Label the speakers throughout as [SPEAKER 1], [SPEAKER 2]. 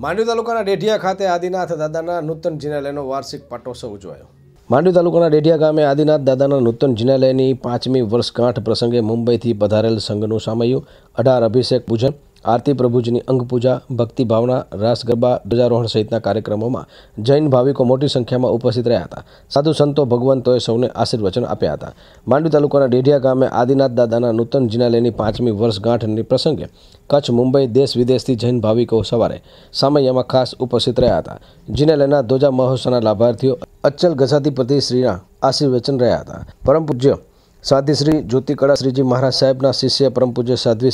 [SPEAKER 1] માંડવી તાલુકાના ડેઢિયા ખાતે આદિનાથ દાદાના નૂતન જિનાલયનો વાર્ષિક પાટોત્સવ ઉજવાયો. માંડવી તાલુકાના ડેઢિયા ગામે આદિનાથ દાદાના નૂતન જિનાલયની પાંચમી વર્ષગાંઠ પ્રસંગે મુંબઈથી પધારેલ સંઘનું સામયું, અઢાર અભિષેક પૂજન આરતી પ્રભુજીની અંગપૂજા ભક્તિભાવના ભક્તિ ભાવના, રાસ ગરબા, ધ્વજારોહણ સહિતના કાર્યક્રમોમાં જૈન ભાવિકો મોટી સંખ્યામાં ઉપસ્થિત રહ્યા હતા. સાધુ સંતો, ભગવંતોએ સૌને આશીર્વચન આપ્યા હતા. માંડવી તાલુકાના ડેઢિયા ગામે આદિનાથ દાદાના નૂતન જિનાલયની પાંચમી વર્ષગાંઠની પ્રસંગે કચ્છ, મુંબઈ, દેશ વિદેશથી જૈન ભાવિકો સવારે સામૈયામાં ખાસ ઉપસ્થિત રહ્યા હતા. જિનાલયના ધ્વજા મહોત્સવના લાભાર્થીઓ અચ્ચલ ગસાતીપતિ શ્રીના આશીર્વચન રહ્યા હતા. પરમ પૂજ્ય સાધ્વી શ્રી જ્યોતિકળા શ્રીજી મહારાજ સાહેબના શિષ્ય, પરમ પૂજ્ય સાધ્વી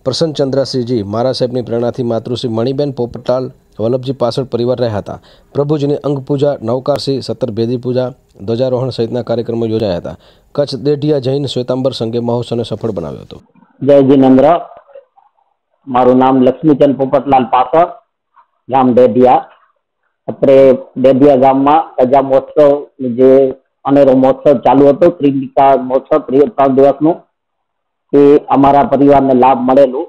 [SPEAKER 1] શ્રી પ્રસન્નચંદ્રશ્રીજી મહારાજ સાહેબની પ્રેરણાથી માતૃશ્રી મણિબેન પોપટાલ વલ્લભજી પાછળ પરિવાર રહ્યા હતા. પ્રભુજીની અંગ પૂજા નવકારસી સત્તર ભેદી પૂજા, ધ્વજારોહણ સહિતના કાર્યક્રમો યોજાયા હતા. કચ્છ દેઢિયા જૈન શ્વેતાંબર સંઘે મહોત્સવને સફળ બનાવ્યો હતો.
[SPEAKER 2] જય જીનેન્દ્ર. મારું નામ લક્ષ્મીચંદ પોપટલાલ પાસળ ગામ દેઢિયા. અત્રે દેઢિયા ગામમાં પ્રજા મહોત્સવ જે અનેરો મહોત્સવ ચાલુ હતો ત્રિલિકા મહોત્સવ ત્રી- ત્રણ દિવસનું. તે અમારા પરિવારને લાભ મળેલું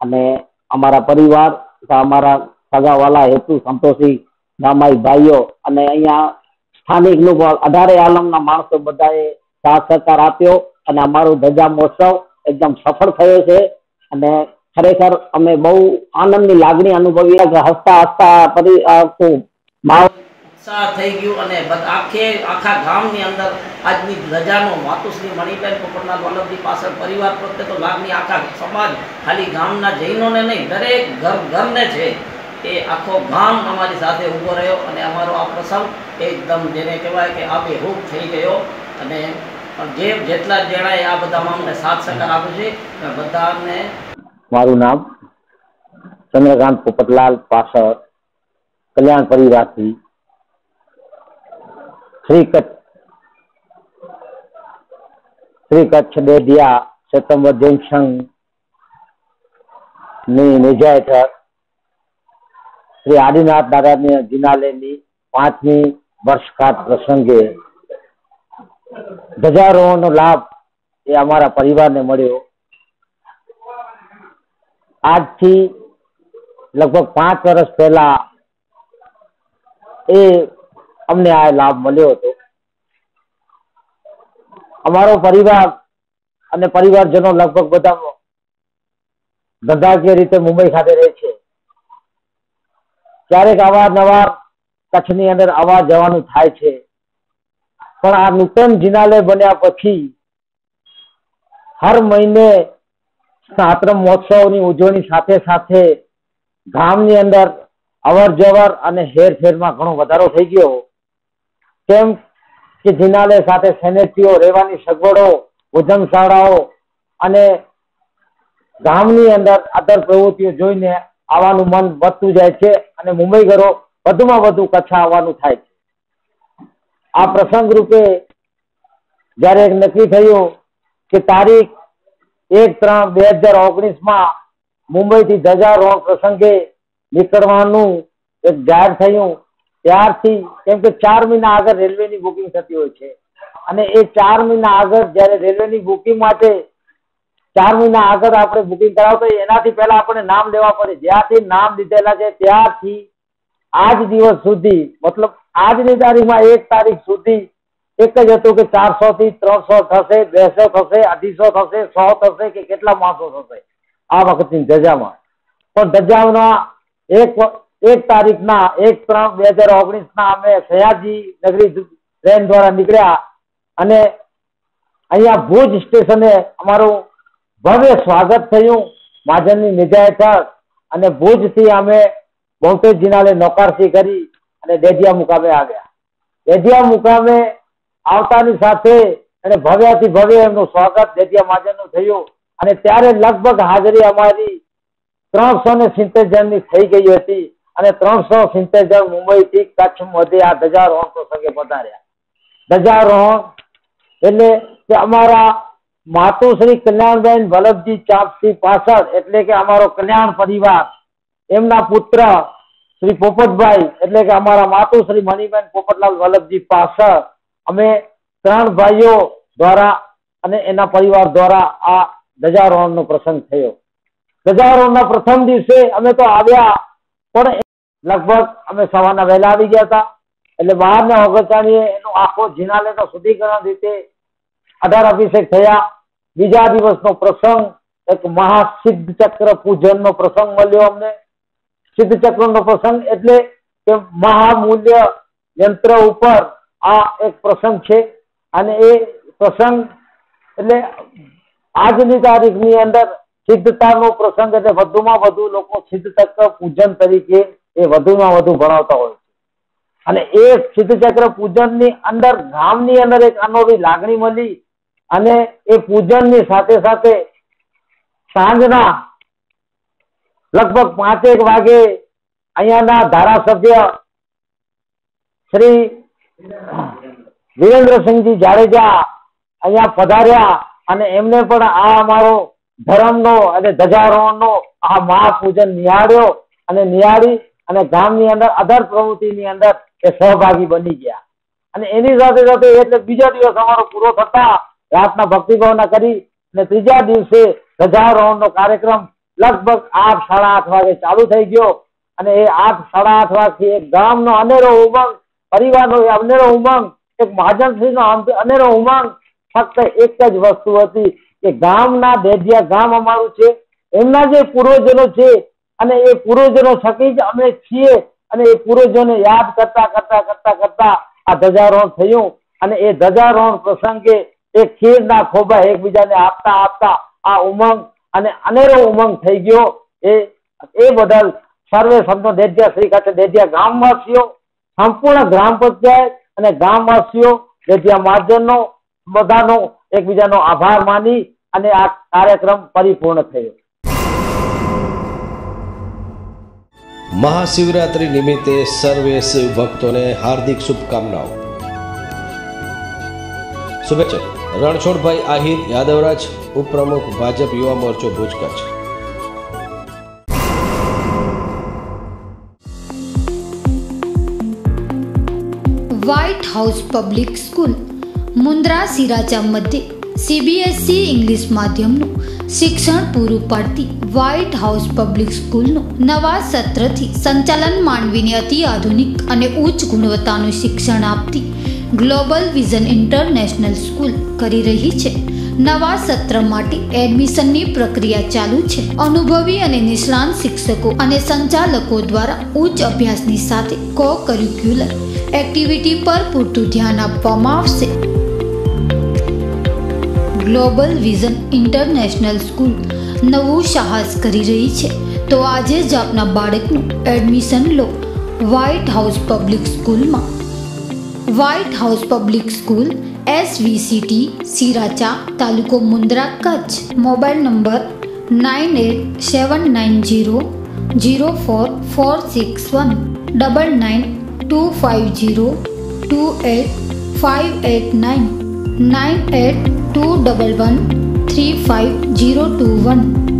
[SPEAKER 2] અને અમારા પરિવાર અમારા સગાવાલા હેતુ સંતોષી ગામાઈ ભાઈઓ અને અહીંયા સ્થાનિક લોકો અઢારે આલમના માણસો બધાએ સાથ સહકાર આપ્યો અને અમારો ધજા મહોત્સવ એકદમ સફળ થયો છે અને ખરેખર અમે બહુ આનંદની લાગણી અનુભવી હસતા હસતા પરી આખું માહોલ
[SPEAKER 3] ઉત્સાહ થઈ ગયું અને આખે આખા ગામની અંદર આજની ધજાનો માતુશ્રી મણિબેન પોપટલાલ વલ્લભજી પાછળ પરિવાર પ્રત્યે તો ગામની આખા સમાજ, ખાલી ગામના જૈનોને નહીં, દરેક ઘર ઘરને છે. એ આખો ગામ અમારી સાથે ઊભો રહ્યો અને અમારો આ પ્રસંગ એકદમ જેને કહેવાય કે આબેહૂબ થઈ ગયો. અને જે જેટલા જણાએ આ બધામાં અમને સાથ સહકાર આપ્યો છે બધાને
[SPEAKER 2] મારું નામ ચંદ્રકાંત પોપટલાલ પાછળ કલ્યાણ પરિવારથી શ્રી કચ્છ શ્રી કચ્છ ડેઢિયા સપ્ટેમ્બર જૈન સંઘની નેજા હેઠળ શ્રી આદિનાથ દાદાની જિનાલયની પાંચમી વર્ષગાંઠ પ્રસંગે ધજારોનો લાભ એ અમારા પરિવારને મળ્યો. આજથી લગભગ પાંચ વર્ષ પહેલા એ અમને આ લાભ મળ્યો હતો. અમારો પરિવાર અને પરિવારજનો લગભગ બધા ધંધાકીય રીતે મુંબઈ ખાતે રહે છે. ક્યારેક અવારનવાર કચ્છની અંદર આવવા જવાનું થાય છે. પણ આ નૂતન જિનાલય બન્યા પછી હર મહિને સાતરમ મહોત્સવની ઉજવણી સાથે સાથે ગામની અંદર અવર જવર અને હેરફેરમાં ઘણો વધારો થઈ ગયો. કેમ કે જિનાલય સાથે સેનેટરીઓ રહેવાની સગવડો, ભોજનશાળાઓ અને ગામની અંદર આદર પ્રવૃત્તિઓ જોઈને આવવાનું મન વધતું જાય છે અને મુંબઈગરો વધુમાં વધુ કચ્છ આવવાનું થાય છે. આ પ્રસંગ રૂપે જ્યારે એક નક્કી થયું કે તારીખ એક ત્રણ બે હજાર ઓગણીસમાં ધજા રોડ પ્રસંગે નીકળવાનું એક જાહેર થયું ત્યારથી, કેમ કે ચાર મહિના આગળ રેલવેની બુકિંગ થતી હોય છે. અને એ ચાર મહિના આગળ જ્યારે રેલવેની બુકિંગ માટે ચાર મહિના આગળ આપણે બુકિંગ કરાવતો એનાથી પહેલા આપણે નામ લેવા પડે. જ્યાંથી નામ લીધેલા છે, ત્યારથી આજ દિવસ સુધી, મતલબ આજની તારીખમાં એક તારીખ સુધી એક જ હતું કે ચારસો થી ત્રણસો થશે, બેસો થશે, અઢીસો થશે, સો થશે કે કેટલા માણસો થશે આ વખતની ધજામાં. પણ ધજાના એક એક તારીખના, એક ત્રણ, બે હજાર ઓગણીસ ના અમે સયાજી નગરી ટ્રેન દ્વારા નીકળ્યા અને અહીંયા ભુજ સ્ટેશને અમારું ભવ્ય સ્વાગત થયું, મહાજનની નિજા હેઠળ. અને ભુજથી અમે બોટેજ નોકારસી કરી અને ડેડિયા મુકામે આવ્યા. ડેડિયા મુકામે આવતાની સાથે અને ભવ્યાથી ભવ્ય એમનું સ્વાગત ડેડિયા મહાજનનું થયું. અને ત્યારે લગભગ હાજરી અમારી ત્રણસો ને સિત્તેર જણની થઈ ગઈ હતી. અને ત્રણસો સિત્તેર જણ મુંબઈથી કચ્છ મધ્યે આ ધજારોહણ પ્રસંગે પધાર્યા. ધજારોહણ એટલે કે અમારા માતુશ્રી કલ્યાણબેન વલ્લભજી ચાપસી પાછળ એટલે કે અમારો કલ્યાણ પરિવાર, એમના પુત્ર શ્રી પોપટભાઈ એટલે કે અમારા માતુશ્રી મણિબેન પોપટલાલ વલ્લભજી પાછળ અમે ત્રણ ભાઈઓ દ્વારા અને એના પરિવાર દ્વારા આ ધજારોહણનો પ્રસંગ થયો. ધજારોહણના પ્રથમ દિવસે અમે તો આવ્યા, પણ લગભગ અમે સવારના વહેલા આવી ગયા હતા. એટલે બહારના ઓગણચાળીએ એનો આખો જિનાલયનો શુદ્ધિકરણ રીતે અઢાર અભિષેક થયા. બીજા દિવસનો પ્રસંગ, એક મહાસિદ્ધ ચક્ર પૂજનનો પ્રસંગ મળ્યો અમને. સિદ્ધ ચક્રનો પ્રસંગ એટલે કે મહામૂલ્ય યંત્ર ઉપર આ એક પ્રસંગ છે. અને એ પ્રસંગ એટલે આજની તારીખની અંદર સિદ્ધતાનો પ્રસંગ એટલે વધુમાં વધુ લોકો સિદ્ધ ચક્ર પૂજન તરીકે એ વધુમાં વધુ ભણાવતા હોય છે. અને એ સિદ્ધ ચક્ર પૂજનની અંદર ગામની અંદર એક અનોખી લાગણી મળી અને એ પૂજનની સાથે સાથે સાંજના લગભગ પાંચેક વાગે અહીંયાના ધારાસભ્ય શ્રી વિરેન્દ્રસિંહજી જાડેજા અહીંયા પધાર્યા અને એમને પણ આ અમારો ધર્મનો અને ધજારોહણનો આ મહાપૂજન નિહાળ્યો અને નિહાળી અને ગામની અંદર, અધર પ્રવૃત્તિની અંદર એ સહભાગી બની ગયા. અને એની સાથે સાથે એટલે બીજો દિવસ અમારો પૂરો થતા રાતના ભક્તિભાવના કરી અને ત્રીજા દિવસે ધજારોહણનો કાર્યક્રમ લગભગ આઠ, સાડા આઠ વાગે ચાલુ થઈ ગયો. અને એ આઠ, સાડા આઠ વાગથી એક ગામનો અનેરો ઉમંગ, પરિવારનો અનેરો ઉમંગ, એક મહાજનશ્રીનો અનેરો ઉમંગ, ફક્ત એક જ વસ્તુ હતી કે ગામના દેઢિયા ગામ અમારું છે. એમના જે પૂર્વજનો છે અને એ પૂર્વજોનો થકી અમે છીએ અને એ પૂર્વજોને યાદ કરતા કરતા કરતા કરતા આ ધજારોહણ થયું અને એ ધજારોહણ પ્રસંગે એ ખીરના ખોબા એકબીજાને આપતા આપતા આ ઉમંગ અને અનેરો ઉમંગ થઈ ગયો. એ એ બદલ સર્વે સંતો દેદ્યા શ્રી ખાતે દેદ્યા ગામવાસીઓ, સંપૂર્ણ ગ્રામ પંચાયત અને ગામવાસીઓ દેદ્યા મહાજનનો બધાનો એકબીજાનો આભાર માની અને આ કાર્યક્રમ પરિપૂર્ણ થયો.
[SPEAKER 1] મહાશિવરાત્રિ નિમિત્તે સર્વે શિવ ભક્તોને હાર્દિક શુભકામનાઓ શુભેચ્છક રણછોડભાઈ આહિર યાદવરાજ ઉપપ્રમુખ ભાજપ યુવા મોરચો Bhuj Kutch
[SPEAKER 4] white house public school Mundra Siracha મધ્યે સીબીએસઈ ઇંગ્લિશ માધ્યમનું શિક્ષણ પૂરું પાડતી વ્હાઇટ હાઉસ પબ્લિક સ્કૂલનું નવા સત્રથી સંચાલન માનવીને અતિ આધુનિક અને ઉચ્ચ ગુણવત્તાનું શિક્ષણ આપતી ગ્લોબલ વિઝન ઇન્ટરનેશનલ સ્કૂલ કરી રહી છે. નવા સત્ર માટે એડમિશનની પ્રક્રિયા ચાલુ છે. અનુભવી અને નિષ્ણાંત શિક્ષકો અને સંચાલકો દ્વારા ઉચ્ચ અભ્યાસની સાથે કો કરિક્યુલર એક્ટિવિટી પર પૂરતું ધ્યાન આપવામાં આવશે. ગ્લોબલ વિઝન ઇન્ટરનેશનલ સ્કૂલ નવું સાહસ કરી રહી છે. તો આજે જ આપના બાળકનું એડમિશન લો. વ્હાઇટ હાઉસ પબ્લિક સ્કૂલમાં White House public school SVCT Siracha તાલુકો Mundra Kutch. Mobile number nine eight seven nine zero zero four four six one double nine two five zero two eight five eight nine nine eight Two double one three five zero two one.